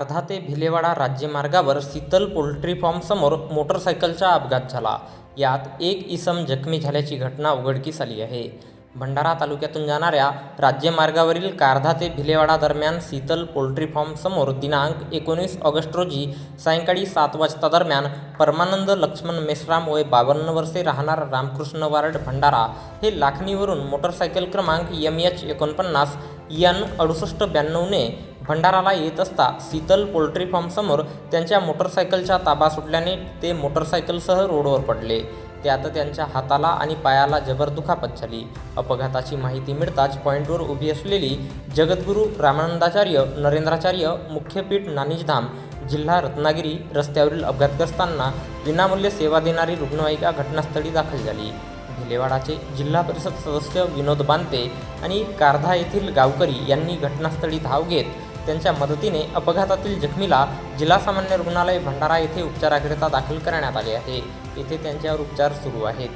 अर्धा ते भिलेवाडा राज्यमार्गावर शीतल पोल्ट्री फॉर्मसमोर मोटरसायकलचा अपघात झाला. यात एक इसम जखमी झाल्याची घटना उघडकीस आली आहे. भंडारा तालुक्यातून जाणाऱ्या राज्यमार्गावरील कारधा ते भिलेवाडा दरम्यान शीतल पोल्ट्री फॉर्मसमोर दिनांक एकोणीस ऑगस्ट रोजी सायंकाळी सात वाजता दरम्यान परमानंद लक्ष्मण मेश्राम वय बावन्न वर्षे राहणार रामकृष्ण वार्ड भंडारा हे लाखणीवरून मोटरसायकल क्रमांक एम एच एकोणपन्नास यन अडुसष्ट ब्याण्णवने भंडाराला येत असता शीतल पोल्ट्री फार्मसमोर त्यांच्या मोटरसायकलच्या ताबा सुटल्याने ते मोटरसायकलसह रोडवर पडले. त्यात त्यांच्या हाताला आणि पायाला जबर दुखापत झाली. अपघाताची माहिती मिळताच पॉईंटवर उभी असलेली जगद्गुरू रामानंदाचार्य नरेंद्राचार्य मुख्यपीठ नानिजधाम जिल्हा रत्नागिरी रस्त्यावरील अपघातग्रस्तांना विनामूल्य सेवा देणारी रुग्णवाहिका घटनास्थळी दाखल झाली. भिलेवाडाचे जिल्हा परिषद सदस्य विनोद बांते आणि कारधा येथील गावकरी यांनी घटनास्थळी धाव घेत त्यांच्या मदतीने अपघातातील जखमीला जिल्हा सामान्य रुग्णालय भंडारा येथे उपचाराकरिता दाखल करण्यात आले आहे. येथे त्यांच्यावर उपचार सुरू आहेत.